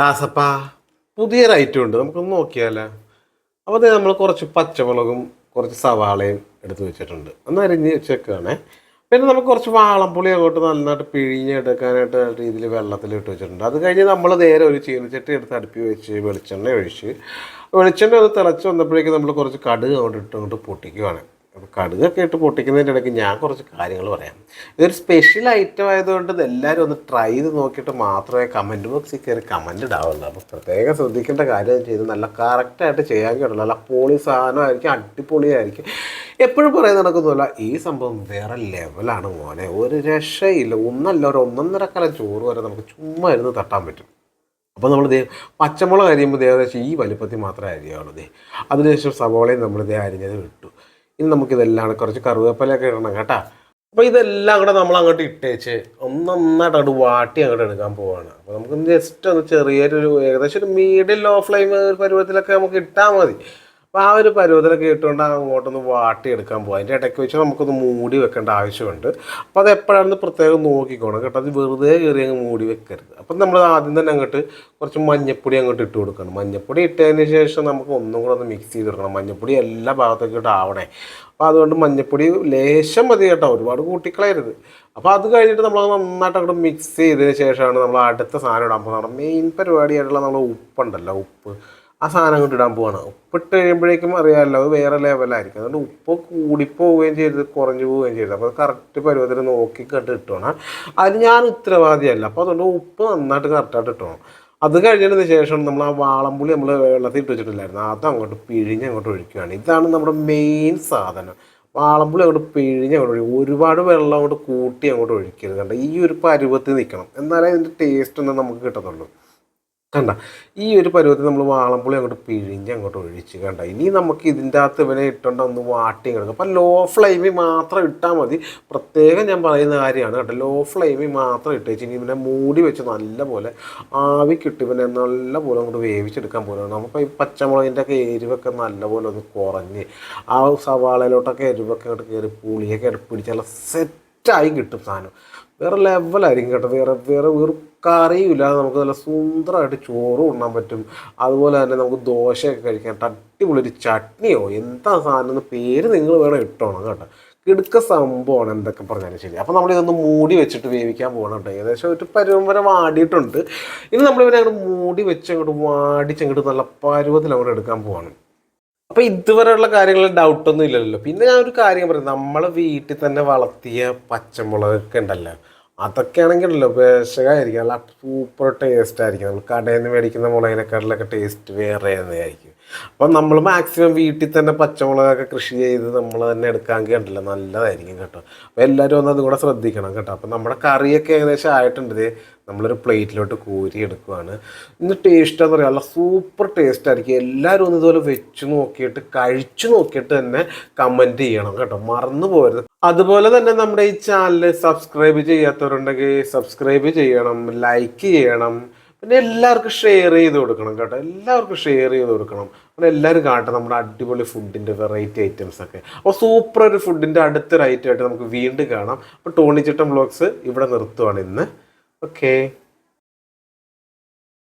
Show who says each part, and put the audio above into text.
Speaker 1: ദാസപ്പ പുതിയൊരു ഐറ്റം ഉണ്ട്. നമുക്കൊന്ന് നോക്കിയാലോ. അപ്പോൾ അത് നമ്മൾ കുറച്ച് പച്ചമുളകും കുറച്ച് സവാളയും എടുത്ത് വെച്ചിട്ടുണ്ട്. ഒന്ന് അരിഞ്ഞ് വെച്ചേക്കാണേ പിന്നെ നമുക്ക് കുറച്ച് വാളംപുളി അങ്ങോട്ട് നന്നായിട്ട് പിഴിഞ്ഞെടുക്കാനായിട്ട് രീതിയിൽ വെള്ളത്തിൽ ഇട്ട് വെച്ചിട്ടുണ്ട്. അത് കഴിഞ്ഞ് നമ്മൾ നേരെ ഒരു ചീനച്ചട്ടി എടുത്ത് അടുപ്പി വെച്ച് വെളിച്ചെണ്ണ ഒഴിച്ച്. വെളിച്ചെണ്ണ ഒന്ന് തിളച്ച് വന്നപ്പോഴേക്കും നമ്മൾ കുറച്ച് കടുക് അങ്ങോട്ട് ഇട്ട് അങ്ങോട്ട് പൊട്ടിക്കുവാണ്. അപ്പോൾ കടുകൊക്കെ ഇട്ട് പൊട്ടിക്കുന്നതിന്റെ ഇടയ്ക്ക് ഞാൻ കുറച്ച് കാര്യങ്ങൾ പറയാം. ഇതൊരു സ്പെഷ്യൽ ഐറ്റം ആയതുകൊണ്ട് എല്ലാവരും ഒന്ന് ട്രൈ ചെയ്ത് നോക്കിയിട്ട് മാത്രമേ കമന്റ് ബോക്സിൽ കയറി കമന്റ് ഇടാവുള്ളൂ. അപ്പോൾ പ്രത്യേകം ശ്രദ്ധിക്കേണ്ട കാര്യം ചെയ്ത് നല്ല കറക്റ്റായിട്ട് ചെയ്യാൻ കേട്ടുള്ളൂ നല്ല പൊളി സാധനമായിരിക്കും അടിപൊളിയായിരിക്കും. എപ്പോഴും പറയാൻ നടക്കുന്നില്ല ഈ സംഭവം വേറെ ലെവലാണ് മോനെ. ഒരു രക്ഷയില്ല. ഒന്നല്ല ഒരു ഒന്നൊന്നര കലം ചോറ് വരെ നമുക്ക് ചുമ്മാ ഇരുന്ന് തട്ടാൻ പറ്റും. അപ്പോൾ നമ്മൾ ദേ പച്ചമുളക് അരിയുമ്പോൾ ഏകദേശം ഈ വലിപ്പത്തിൽ മാത്രമേ അരിയാവുള്ളൂ ദേ. അതിനുശേഷം സവോളയും നമ്മൾ ദേ അരിഞ്ഞത് ഇനി നമുക്കിതെല്ലാം കുറച്ച് കറുവേപ്പിലയൊക്കെ ഇടണം കേട്ടാ. അപ്പോൾ ഇതെല്ലാം കൂടെ നമ്മൾ അങ്ങോട്ട് ഇട്ടേച്ച് ഒന്നൊന്നായിട്ട് അങ്ങോട്ട് വാട്ടി അങ്ങോട്ട് എടുക്കാൻ പോവാണ്. അപ്പോൾ നമുക്ക് ജസ്റ്റ് ഒന്ന് ചെറിയൊരു ഏകദേശം ഒരു മീഡിയം ലോ ഫ്ലെയിം പരുവത്തിലൊക്കെ നമുക്ക് ഇട്ടാൽ മതി. അപ്പോൾ ആ ഒരു പരുവത്തിലൊക്കെ ഇട്ടുകൊണ്ട് അങ്ങോട്ടൊന്ന് വാട്ടി എടുക്കാൻ പോകും അതിന്റെ ഇടയ്ക്ക് വെച്ച് നമുക്കൊന്ന് മൂടി വെക്കേണ്ട ആവശ്യമുണ്ട്. അപ്പോൾ അത് എപ്പോഴാണെന്ന് പ്രത്യേകം നോക്കിക്കോണം കേട്ടോ. അത് വെറുതെ കയറി അങ്ങ് മൂടി വെക്കരുത്. അപ്പം നമ്മൾ ആദ്യം തന്നെ അങ്ങോട്ട് കുറച്ച് മഞ്ഞപ്പൊടി അങ്ങോട്ട് ഇട്ട് കൊടുക്കണം. മഞ്ഞപ്പൊടി ഇട്ടതിന് ശേഷം നമുക്ക് ഒന്നും കൂടെ ഒന്ന് മിക്സ് ചെയ്ത് കൊടുക്കണം മഞ്ഞപ്പൊടി എല്ലാ ഭാഗത്തേക്കും ആവണേ. അപ്പോൾ അതുകൊണ്ട് മഞ്ഞപ്പൊടി ലേശം മതി കേട്ടോ. ഒരുപാട് കൂട്ടിക്കളയരുത്. അപ്പോൾ അത് കഴിഞ്ഞിട്ട് നമ്മൾ നന്നായിട്ട് അങ്ങോട്ട് മിക്സ് ചെയ്തതിന് ശേഷമാണ് നമ്മൾ അടുത്ത സാധനം ഇടാൻ പോകുന്നത്. മെയിൻ പരിപാടിയായിട്ടുള്ള നമ്മൾ ഉപ്പുണ്ടല്ലോ. ഉപ്പ്. ആ സാധനം അങ്ങോട്ട് ഇടാൻ പോവാണ്. ഉപ്പ് ഉപ്പിട്ട് കഴിയുമ്പോഴേക്കും അറിയാമല്ലോ അത് വേറെ ലെവലായിരിക്കും അതുകൊണ്ട് ഉപ്പ് കൂടിപ്പോവുകയും ചെയ്യരുത് കുറഞ്ഞു പോവുകയും ചെയ്തത് അപ്പോൾ അത് കറക്റ്റ് പരുവത്തിൽ നോക്കി കണ്ട് ഇട്ടോണം. അതിന് ഞാൻ ഉത്തരവാദിയല്ല. അപ്പോൾ അതുകൊണ്ട് ഉപ്പ് നന്നായിട്ട് കറക്റ്റായിട്ട് ഇട്ടോണം. അത് കഴിഞ്ഞതിന് ശേഷം നമ്മൾ ആ വാളംപുളി നമ്മൾ വെള്ളത്തിൽ ഇട്ട് വെച്ചിട്ടില്ലായിരുന്നു അത് അങ്ങോട്ട് പിഴിഞ്ഞ് അങ്ങോട്ട് ഒഴിക്കുകയാണ്. ഇതാണ് നമ്മുടെ മെയിൻ സാധനം. വാളമ്പുളി അങ്ങോട്ട് പിഴിഞ്ഞ് അങ്ങോട്ട് ഒഴിക്കും. ഒരുപാട് വെള്ളം അങ്ങോട്ട് കൂട്ടി അങ്ങോട്ട് ഒഴിക്കരുത് കണ്ട. ഈ ഒരു പരുവത്തിൽ നിൽക്കണം. എന്നാലേ ഇതിന്റെ ടേസ്റ്റ് ഒന്നും നമുക്ക് കിട്ടത്തുള്ളൂ. കണ്ട ഈ ഒരു പരുവത്തിൽ നമ്മൾ വാളംപുളി അങ്ങോട്ട് പിഴിഞ്ഞ് അങ്ങോട്ട് ഒഴിച്ച് കണ്ട ഇനി നമുക്ക് ഇതിന്റെ അകത്ത് ഇവനെ ഇട്ടുകൊണ്ട് ഒന്ന് വാട്ടി കിടക്കും. അപ്പം ലോ ഫ്ലെയിമിൽ മാത്രം ഇട്ടാൽ മതി. പ്രത്യേകം ഞാൻ പറയുന്ന കാര്യമാണ് കേട്ടോ ലോ ഫ്ലെയിമിൽ മാത്രം ഇട്ട് വെച്ച് ഇനി ഇവനെ മൂടി വെച്ച് നല്ലപോലെ ആവി കിട്ടി ഇവനെ നല്ലപോലെ അങ്ങോട്ട് വേവിച്ചെടുക്കാൻ പോലെയാണ് നമുക്ക് ഈ പച്ചമുളകിന്റെ ഒക്കെ എരിവൊക്കെ നല്ലപോലെ ഒന്ന് കുറഞ്ഞ് ആ സവാളയിലോട്ടൊക്കെ എരിവൊക്കെ അങ്ങോട്ട് കയറി പുളിയൊക്കെ അടുപ്പിടിച്ചാൽ പിടിച്ച് സെറ്റായി കിട്ടും സാധനം. വേറെ ലെവലായിരിക്കും കേട്ടോ. വേറെ വേറെ ഒരു കറിയില്ലാതെ നമുക്ക് നല്ല സുന്ദരമായിട്ട് ചോറ് ഉണ്ണാൻ പറ്റും. അതുപോലെ തന്നെ നമുക്ക് ദോശയൊക്കെ കഴിക്കാൻ അടിപൊളി ഒരു ചട്നിയോ എന്താ സാധനം എന്ന് പേര് നിങ്ങൾ വേണം ഇട്ടോണം കേട്ടോ. കിടുക്ക സംഭവമാണ് എന്തൊക്കെ പറഞ്ഞാലും ശരി. അപ്പോൾ നമ്മൾ ഇതൊന്ന് മൂടി വെച്ചിട്ട് വേവിക്കാൻ പോകണം കേട്ടോ. ഏകദേശം ഒരു പരുവം വാടിയിട്ടുണ്ട്. ഇനി നമ്മളിവരെ അങ്ങോട്ട് മൂടി വെച്ച് അങ്ങോട്ട് വാടിച്ചങ്ങോട്ട് നല്ല പരുവത്തിൽ അങ്ങോട്ട് എടുക്കാൻ പോവാണ്. അപ്പോൾ ഇതുവരെയുള്ള കാര്യങ്ങളിൽ ഡൗട്ടൊന്നും ഇല്ലല്ലോ. പിന്നെ ഞാൻ ഒരു കാര്യം പറയും. നമ്മളെ വീട്ടിൽ തന്നെ വളർത്തിയ പച്ചമുളകൊക്കെ ഉണ്ടല്ലോ. അതൊക്കെ ആണെങ്കിലല്ലോ വിഷകമായിരിക്കും നല്ല സൂപ്പർ ടേസ്റ്റ് ആയിരിക്കും. നമ്മൾ കടയിൽ നിന്ന് മേടിക്കുന്ന മുളകിനെക്കാട്ടിലൊക്കെ ടേസ്റ്റ് വേറെ ആയിരിക്കും. അപ്പം നമ്മൾ മാക്സിമം വീട്ടിൽ തന്നെ പച്ചമുളകൊക്കെ കൃഷി ചെയ്ത് നമ്മൾ തന്നെ എടുക്കാൻ കണ്ടല്ലോ. നല്ലതായിരിക്കും കേട്ടോ. അപ്പോൾ എല്ലാവരും ഒന്ന് അതുകൂടെ ശ്രദ്ധിക്കണം കേട്ടോ. അപ്പം നമ്മുടെ കറിയൊക്കെ ഏകദേശം ആയിട്ടുണ്ട്. നമ്മളൊരു പ്ലേറ്റിലോട്ട് കോരി എടുക്കുകയാണ് ഇന്ന് ടേസ്റ്റ് എന്ന് പറയാം. നല്ല സൂപ്പർ ടേസ്റ്റ് ആയിരിക്കും. എല്ലാവരും ഒന്ന് ഇതുപോലെ വെച്ച് നോക്കിയിട്ട് കഴിച്ചു നോക്കിയിട്ട് തന്നെ കമന്റ് ചെയ്യണം കേട്ടോ. മറന്നു പോരുത്. അതുപോലെ തന്നെ നമ്മുടെ ഈ ചാനൽ സബ്സ്ക്രൈബ് ചെയ്യാത്തവരുണ്ടെങ്കിൽ സബ്സ്ക്രൈബ് ചെയ്യണം ലൈക്ക് ചെയ്യണം. പിന്നെ എല്ലാവർക്കും ഷെയർ ചെയ്ത് കൊടുക്കണം കേട്ടോ. എല്ലാവർക്കും ഷെയർ ചെയ്ത് കൊടുക്കണം. അപ്പോൾ എല്ലാവരും കാണട്ടെ. നമ്മുടെ അടിപൊളി ഫുഡിന്റെ വെറൈറ്റി ഐറ്റംസ് ഒക്കെ. അപ്പോൾ സൂപ്പർ ഒരു ഫുഡിന്റെ അടുത്തൊരു ഐറ്റം ആയിട്ട് നമുക്ക് വീണ്ടും കാണാം. അപ്പോൾ ടോണിച്ചിട്ടം ബ്ലോഗ്സ് ഇവിടെ നിർത്തുവാണ് ഇന്ന്. Okay.